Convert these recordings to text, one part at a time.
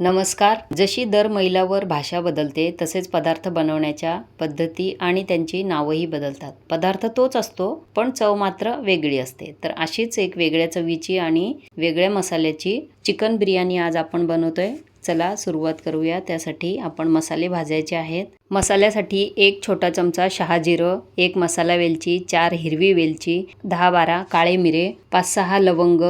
नमस्कार. जशी दर मैलावर भाषा बदलते तसेच पदार्थ बनवण्याच्या पद्धती आणि त्यांची नावंही बदलतात. पदार्थ तोच असतो पण चव मात्र वेगळी असते. तर अशीच एक वेगळ्या चवीची आणि वेगळ्या मसाल्याची चिकन बिर्याणी आज आपण बनवतोय. चला सुरुवात करूया. त्यासाठी आपण मसाले भाजायचे आहेत. मसाल्यासाठी एक छोटा चमचा शहाजिरं एक मसाला वेलची चार हिरवी वेलची दहा बारा काळे मिरे पाच सहा लवंग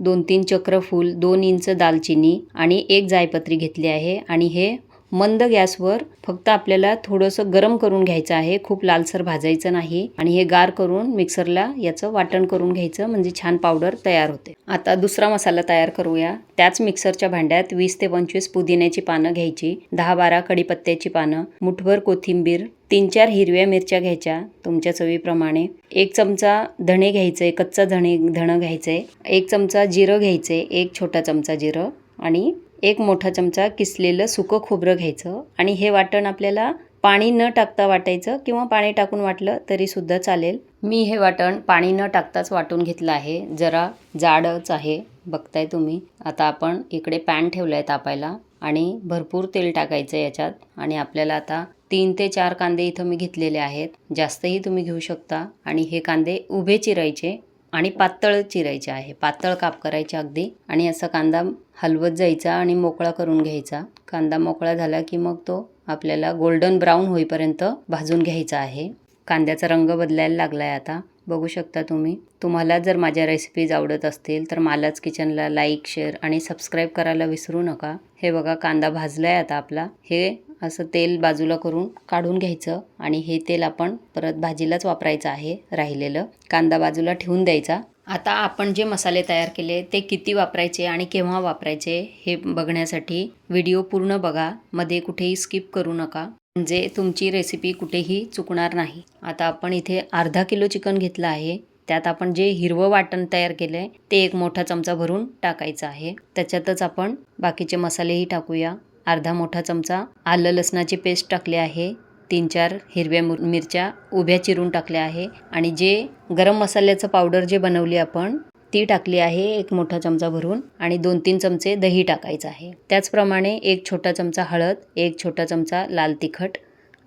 दोन तीन चक्रफूल दोन इंच दालचिनी आणि एक जायपत्री घेतली आहे आणि हे मंद गॅसवर फक्त आपल्याला थोडंसं गरम करून घ्यायचं आहे. खूप लालसर भाजायचं नाही आणि हे गार करून मिक्सरला याचं वाटण करून घ्यायचं म्हणजे छान पावडर तयार होते. आता दुसरा मसाला तयार करूया. त्याच मिक्सरच्या भांड्यात वीस ते पंचवीस पुदिन्याची पानं घ्यायची दहा बारा कडीपत्त्याची पानं मुठभर कोथिंबीर तीन चार हिरव्या मिरच्या घ्यायच्या तुमच्या चवीप्रमाणे. एक चमचा धणे घ्यायचे कच्चा धणे धणं घ्यायचे एक चमचा जिरं घ्यायचे एक छोटा चमचा जिरं आणि एक मोठा चमचा किसलेलं सुकं खोबरं घ्यायचं आणि हे वाटण आपल्याला पाणी न टाकता वाटायचं किंवा पाणी टाकून वाटलं तरीसुद्धा चालेल. मी हे वाटण पाणी न टाकताच वाटून घेतलं आहे. जरा जाडच आहे बघताय तुम्ही. आता आपण इकडे पॅन ठेवलं आहे तापायला आणि भरपूर तेल टाकायचं याच्यात आणि आपल्याला आता तीन ते चार कांदे इथं मी घेतलेले आहेत. जास्तही तुम्ही घेऊ शकता आणि हे कांदे उभे चिरायचे आणि पातळ चिरायचे आहे. पातळ काप करायचे अगदी. आणि असा कांदा हलवत जायचा आणि मोकळा करून घ्यायचा. कांदा मोकळा झाला की मग तो आपल्याला गोल्डन ब्राऊन होईपर्यंत भाजून घ्यायचा आहे. कांद्याचा रंग बदलायला लागला आहे आता. बघू शकता तुम्ही. तुम्हाला जर माझ्या रेसिपीज आवडत असतील तर मालाच किचनला लाईक शेअर आणि सबस्क्राईब करायला विसरू नका. हे बघा कांदा भाजला आहे आता आपला. हे असं तेल बाजूला करून काढून घ्यायचं आणि हे तेल आपण परत भाजीलाच वापरायचं आहे राहिलेलं. कांदा बाजूला ठेवून द्यायचा. आता आपण जे मसाले तयार केले ते किती वापरायचे आणि केव्हा वापरायचे हे बघण्यासाठी व्हिडिओ पूर्ण बघा. मध्ये कुठेही स्किप करू नका. म्हणजे तुमची रेसिपी कुठेही चुकणार नाही. आता आपण इथे अर्धा किलो चिकन घेतलं आहे. त्यात आपण जे हिरवं वाटण तयार केलं आहे ते एक मोठा चमचा भरून टाकायचं आहे. त्याच्यातच आपण बाकीचे मसालेही टाकूया. अर्धा मोठा चमचा आलं लसणाची पेस्ट टाकली आहे. तीन चार हिरव्या मुर मिरच्या उभ्या चिरून टाकल्या आहे. आणि जे गरम मसाल्याचं पावडर जे बनवली आपण ती टाकली आहे एक मोठा चमचा भरून. आणि दोन तीन चमचे दही टाकायचं आहे. त्याचप्रमाणे एक छोटा चमचा हळद एक छोटा चमचा लाल तिखट.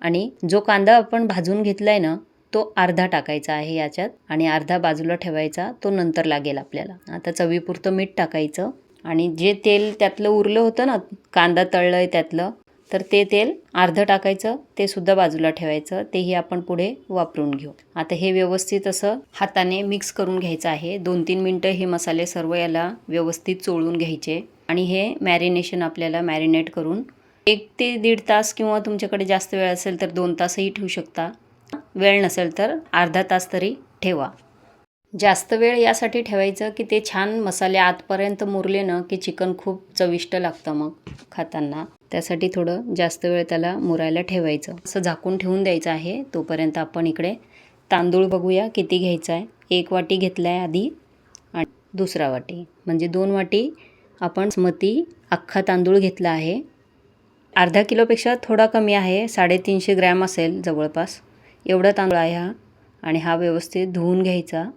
आणि जो कांदा आपण भाजून घेतला आहे ना तो अर्धा टाकायचा आहे याच्यात. आणि अर्धा बाजूला ठेवायचा तो नंतर लागेल आपल्याला. आता चवीपुरतं मीठ टाकायचं. आणि जे तेल त्यातलं उरलं होतं ना कांदा तळलं आहे त्यातलं तर ते तेल अर्धं टाकायचं ते सुद्धा बाजूला ठेवायचं तेही आपण पुढे वापरून घेऊ. आता हे व्यवस्थित असं हाताने मिक्स करून घ्यायचं आहे. दोन तीन मिनटं हे मसाले सर्व याला व्यवस्थित चोळून घ्यायचे आणि हे मॅरिनेशन आपल्याला मॅरिनेट करून एक ते दीड तास किंवा तुमच्याकडे जास्त वेळ असेल तर दोन तासही ठेवू शकता. वेळ नसेल तर अर्धा तास तरी ठेवा. जास्त वेळ यासाठी ठेवायचं की ते छान मसाले आतपर्यंत मुरले ना की चिकन खूप चविष्ट लागतं मग खाताना. त्यासाठी थोडं जास्त वेळ त्याला मुरायला ठेवायचं. असं झाकून ठेवून द्यायचं आहे. तोपर्यंत आपण इकडे तांदूळ बघूया किती घ्यायचा आहे. एक वाटी घेतला आहे आधी आणि दुसरा वाटी. म्हणजे दोन वाटी आपण स्मती अख्खा तांदूळ घेतला आहे. अर्धा किलोपेक्षा थोडा कमी आहे. साडेतीनशे ग्रॅम असेल जवळपास. एवढा तांदूळ आहे हा. आणि हा व्यवस्थित धुवून घ्यायचा.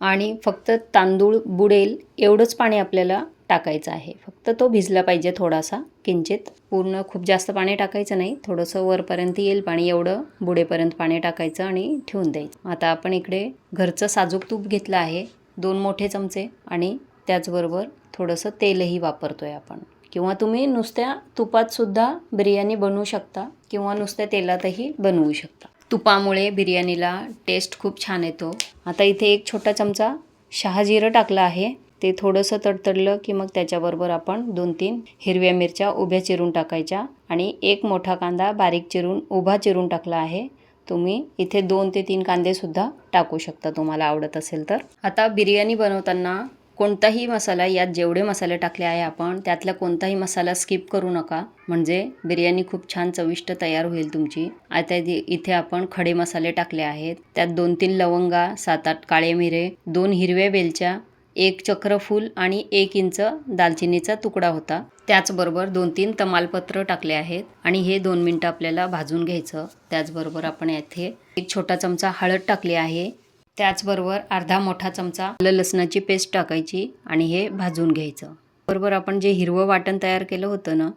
आणि फक्त तांदूळ बुडेल एवढंच पाणी आपल्याला टाकायचं आहे. फक्त तो भिजला पाहिजे थोडासा. किंचित. पूर्ण खूप जास्त पाणी टाकायचं नाही. थोडंसं वरपर्यंत येईल पाणी एवढं बुडेपर्यंत पाणी टाकायचं आणि ठेवून द्यायचं आता आपण इकडे घरचं साजूक तूप घेतलं आहे. दोन मोठे चमचे आणि त्याचबरोबर थोडंसं तेलही वापरतो आहे आपण. किंवा तुम्ही नुसत्या तुपातसुद्धा बिर्याणी बनवू शकता किंवा नुसत्या तेलातही बनवू शकता. तुपामुळे बिर्याणीला टेस्ट खूप छान येतो. आता इथे एक छोटा चमचा शहाजिरं टाकलं आहे. ते थोडंसं तडतडलं की मग त्याच्याबरोबर आपण दोन तीन हिरव्या मिरच्या उभ्या चिरून टाकायच्या आणि एक मोठा कांदा बारीक चिरून उभा चिरून टाकला आहे. तुम्ही इथे दोन ते तीन कांदेसुद्धा टाकू शकता तुम्हाला आवडत असेल तर. आता बिर्याणी बनवताना कोणताही मसाला यात जेवढे मसाले टाकले आहे आपण त्यातला कोणताही मसाला स्किप करू नका. म्हणजे बिर्याणी खूप छान चविष्ट तयार होईल तुमची. आता इथे आपण खडे मसाले टाकले आहेत. त्यात दोन तीन लवंगा सात आठ काळे मिरे दोन हिरव्या वेलच्या एक चक्रफूल आणि एक इंच दालचिनीचा तुकडा होता. त्याचबरोबर दोन तीन तमालपत्र टाकले आहेत आणि हे दोन मिनटं आपल्याला भाजून घ्यायचं. त्याचबरोबर आपण येथे एक छोटा चमचा हळद टाकली आहे. त्याचबरोबर अर्धा मोठा चमचा आलं लसणाची पेस्ट टाकायची आणि हे भाजून घ्यायचं. बरोबर आपण जे हिरवं वाटण तयार केलं होतं ना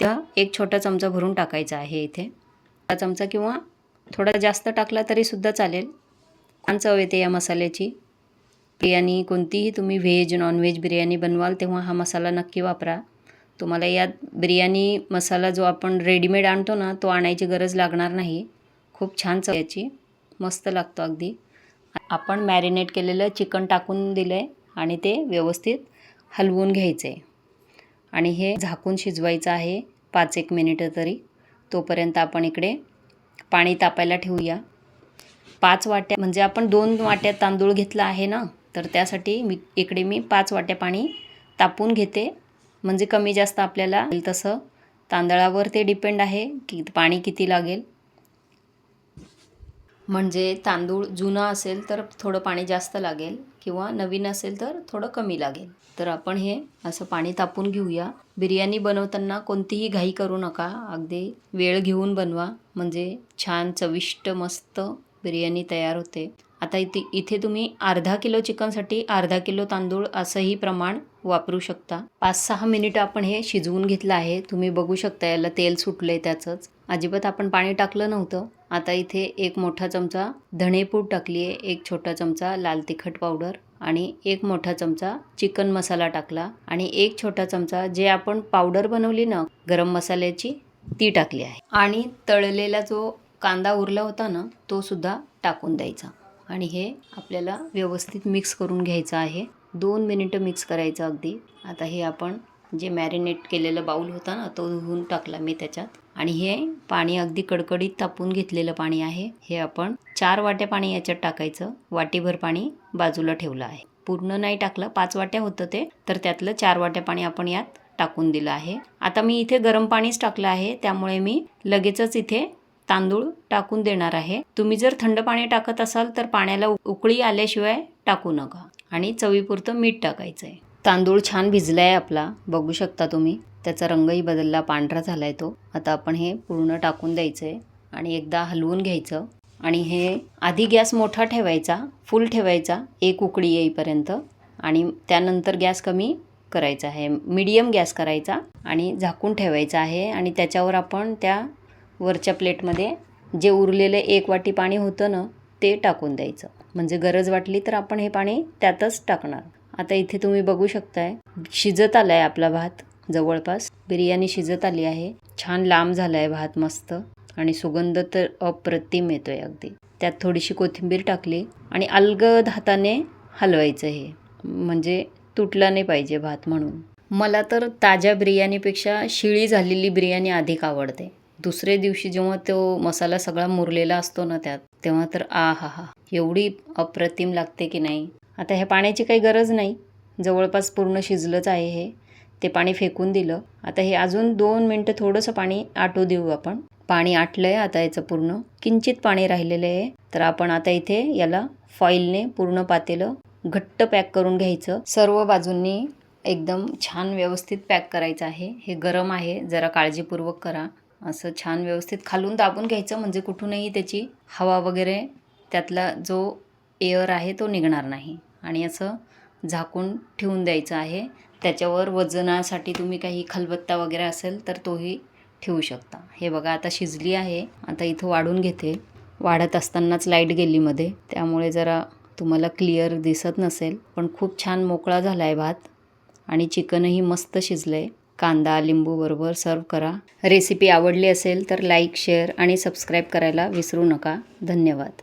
त्या एक छोटा चमचा भरून टाकायचा आहे इथे. हा चमचा किंवा थोडा जास्त टाकला तरीसुद्धा चालेल. छान चव येते या मसाल्याची. बिर्याणी कोणतीही तुम्ही व्हेज नॉनव्हेज बिर्याणी बनवाल तेव्हा हा मसाला नक्की वापरा. तुम्हाला यात बिर्याणी मसाला जो आपण रेडीमेड आणतो ना तो आणायची गरज लागणार नाही. खूप छान चव याची. मस्त लागतो अगदी. आपण मॅरिनेट केलेलं चिकन टाकून दिलं आहे आणि ते व्यवस्थित हलवून घ्यायचं आहे आणि हे झाकून शिजवायचं आहे पाच एक मिनिटं तरी. तोपर्यंत आपण इकडे पाणी तापायला ठेवूया. पाच वाट्या म्हणजे आपण दोन वाट्या तांदूळ घेतला आहे ना तर त्यासाठी मी इकडे मी पाच वाट्या पाणी तापून घेते. म्हणजे कमी जास्त आपल्याला तसं. तांदळावर ते डिपेंड आहे की पाणी किती लागेल. म्हणजे तांदूळ जुना असेल तर थोडं पाणी जास्त लागेल किंवा नवीन असेल तर थोडं कमी लागेल. तर आपण हे असं पाणी तापून घेऊया. बिर्याणी बनवताना कोणतीही घाई करू नका. अगदी वेळ घेऊन बनवा. म्हणजे छान चविष्ट मस्त बिर्याणी तयार होते. आता इथे इथे तुम्ही अर्धा किलो चिकनसाठी अर्धा किलो तांदूळ असंही प्रमाण वापरू शकता. पाच सहा मिनिटं आपण हे शिजवून घेतलं आहे. तुम्ही बघू शकता याला तेल सुटलं आहे त्याचंच. अजिबात आपण पाणी टाकलं नव्हतं. आता इथे एक मोठा चमचा धणेपूड टाकली आहे एक छोटा चमचा लाल तिखट पावडर आणि एक मोठा चमचा चिकन मसाला टाकला आणि एक छोटा चमचा जे आपण पावडर बनवली ना गरम मसाल्याची ती टाकली आहे. आणि तळलेला जो कांदा उरला होता ना तो सुद्धा टाकून द्यायचा. आणि हे आपल्याला व्यवस्थित मिक्स करून घ्यायचं आहे. दोन मिनिटं मिक्स करायचं अगदी. आता हे आपण जे मॅरिनेट केलेलं बाऊल होता ना तो धुवून टाकला मी त्याच्यात. आणि हे पाणी अगदी कडकडीत तापून घेतलेलं पाणी आहे. हे आपण चार वाट्या पाणी याच्यात टाकायचं. वाटीभर पाणी बाजूला ठेवलं आहे. पूर्ण नाही टाकलं पाच वाट्या होतं ते तर त्यातलं चार वाट्या पाणी आपण यात टाकून दिलं आहे. आता मी इथे गरम पाणीच टाकलं आहे. त्यामुळे मी लगेचच इथे तांदूळ टाकून देणार आहे. तुम्ही जर थंड पाणी टाकत असाल तर पाण्याला उकळी आल्याशिवाय टाकू नका. आणि चवीपुरतं मीठ टाकायचं आहे तांदूळ छान भिजला आहे आपला. बघू शकता तुम्ही. त्याचा रंगही बदलला. पांढरा झाला आहे तो. आता आपण हे पूर्ण टाकून द्यायचं आहे आणि एकदा हलवून घ्यायचं. आणि हे आधी गॅस मोठा ठेवायचा. फुल ठेवायचा. एक उकळी येईपर्यंत. आणि त्यानंतर गॅस कमी करायचा आहे. मीडियम गॅस करायचा. आणि झाकून ठेवायचा आहे. आणि त्याच्यावर आपण त्या वरच्या प्लेटमध्ये जे उरलेलं एक वाटी पाणी होतं ना ते टाकून द्यायचं. म्हणजे गरज वाटली तर आपण हे पाणी त्यातच टाकणार. आता इथे तुम्ही बघू शकताय शिजत आला आहे आपला भात जवळपास. बिर्याणी शिजत आली आहे. छान लांब झाला आहे भात मस्त. आणि सुगंध तर अप्रतिम येतो आहे अगदी. त्यात थोडीशी कोथिंबीर टाकली आणि अलगद हाताने हलवायचं हे. म्हणजे तुटला नाही पाहिजे भात म्हणून. मला तर ताज्या बिर्याणीपेक्षा शिळी झालेली बिर्याणी अधिक आवडते. दुसऱ्या दिवशी जेव्हा तो मसाला सगळा मुरलेला असतो ना त्यात तेव्हा तर आ हा हा एवढी अप्रतिम लागते की नाही? आता ह्या पाण्याची काही गरज नाही. जवळपास पूर्ण शिजलंच आहे हे. ते पाणी फेकून दिलं. आता हे अजून दोन मिनटं थोडंसं पाणी आटू देऊ आपण. पाणी आटलं आहे आता याचं पूर्ण. किंचित पाणी राहिलेलं आहे. तर आपण आता इथे याला फॉईलने पूर्ण पातेलं घट्ट पॅक करून घ्यायचं. सर्व बाजूंनी एकदम छान व्यवस्थित पॅक करायचं आहे. हे गरम आहे. जरा काळजीपूर्वक करा. असं छान व्यवस्थित खालून दाबून घ्यायचं म्हणजे कुठूनही त्याची हवा वगैरे त्यातला जो एअर आहे तो निघणार नाही. आणि असं झाकून ठेवून द्यायचं आहे. त्याच्यावर वजनासाठी तुम्ही काही खलबत्ता वगैरे असेल तर तोही ठेवू शकता. हे बघा आता शिजली आहे. आता इथं वाढून घेते. वाढत असतानाच लाइट गेली मध्ये. त्यामुळे जरा तुम्हाला क्लिअर दिसत नसेल पण खूप छान मोकळा झाला आहे भात. आणि चिकनही मस्त शिजलं आहे कांदा लिंबू बरोबर सर्व करा. रेसिपी आवडली असेल तर लाईक शेअर आणि सबस्क्राईब करायला विसरू नका. धन्यवाद.